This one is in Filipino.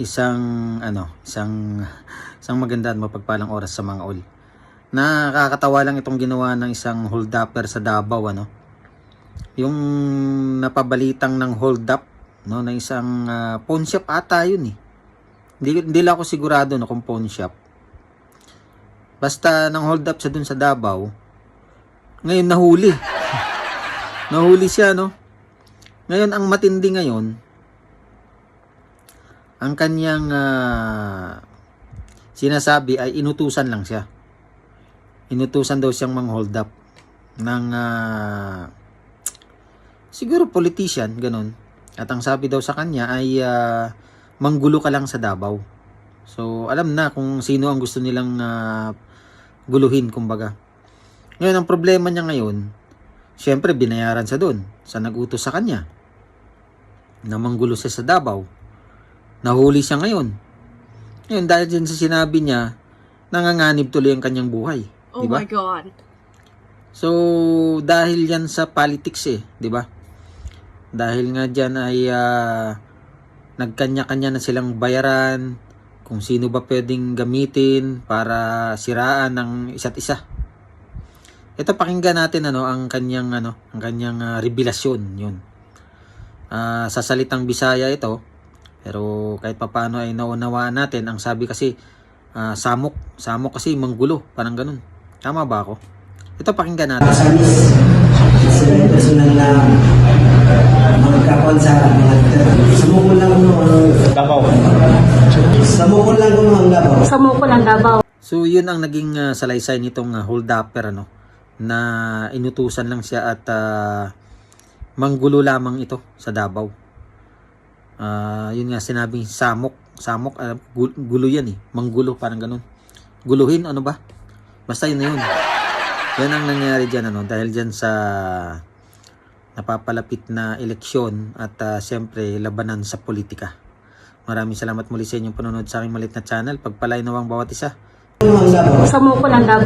isang ano, isang isang maganda at mapagpalang oras sa mga all. Nakakatawa lang itong ginawa ng isang hold-upper sa Davao ano. Yung napabalitang ng hold-up no ng isang ah, pawn shop ata yun eh. Hindi, hindi lang ako sigurado no kung pawn shop. Basta nang hold up siya dun sa Davao, ngayon nahuli. nahuli siya no. Ngayon ang matindi ngayon, ang kanyang ah, sinasabi ay inutusan lang siya. Inutusan daw siyang mang-hold up ng ah, siguro politician, ganun. At ang sabi daw sa kanya ay ah, manggulo ka lang sa Davao. So, alam na kung sino ang gusto nilang ah, guluhin, kumbaga. Ngayon, ang problema niya ngayon, syempre, binayaran siya doon sa nagutos sa kanya na manggulo siya sa Davao. Nahuli siya ngayon. Ngayon, dahil dyan sa sinabi niya, nanganganib tuloy ang kanyang buhay. Oh di ba? my God. So, dahil yan sa politics eh, di ba? Dahil nga dyan ay ah, nagkanya-kanya na silang bayaran kung sino ba pwedeng gamitin para siraan ng isa't isa. Ito pakinggan natin ano ang kanyang ano, ang kanyang ah, revelasyon 'yun. Ah, sa salitang Bisaya ito, pero kahit papaano ay naunawaan natin ang sabi kasi ah, samok, samok kasi manggulo, parang ganun. Tama ba ako? Ito pakinggan natin. Asamis, sila yung personal na magkakon sa mga sumukol lang mo ang Davao. sumukol lang mo ang labaw. Sa Moko lang Davao. So yun ang naging ah, salaysay nitong uh, hold upper ano na inutusan lang siya at ah, manggulo lamang ito sa Davao. Ah, yun nga sinabing samok, samok gul- gulo yan eh, manggulo parang ganun. Guluhin ano ba? Basta yun na yun. Yan ang nangyari diyan ano dahil diyan sa napapalapit na eleksyon at ah, siyempre labanan sa politika. Maraming salamat muli sa inyong panonood sa aking malit na channel. Pagpalay nawang bawat isa. Sa Moko lang Davao.